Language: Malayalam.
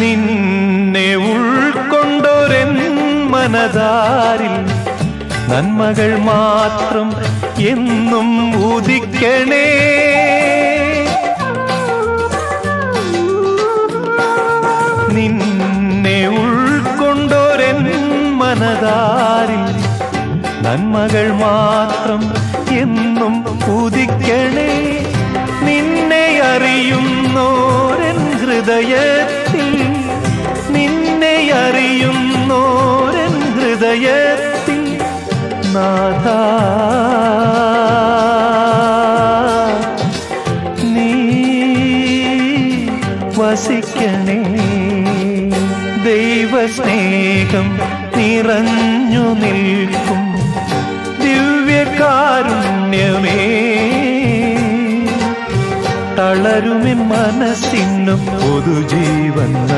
നിന്നെ ഉൾക്കൊണ്ടൊരെൻ മനതാരിൽ നന്മകൾ മാത്രം എന്നും ഉദിക്കണേ. നിന്നെ ഉൾക്കൊണ്ടൊരെൻ മനതാരിൽ നന്മകൾ മാത്രം എന്നും ഉദിക്കണേ. നിന്നെ അറിയുന്നോരൻ ഹൃദയത്തിൽ ഹൃദയത്തിൽ നാഥ. നീ വസിക്കണേ. ദൈവസ്നേഹം നിറഞ്ഞു നിൽക്കും. ദിവ്യകാരുണ്യമേ. തളരുമി മനസ്സിനും പൊതുജീവൻ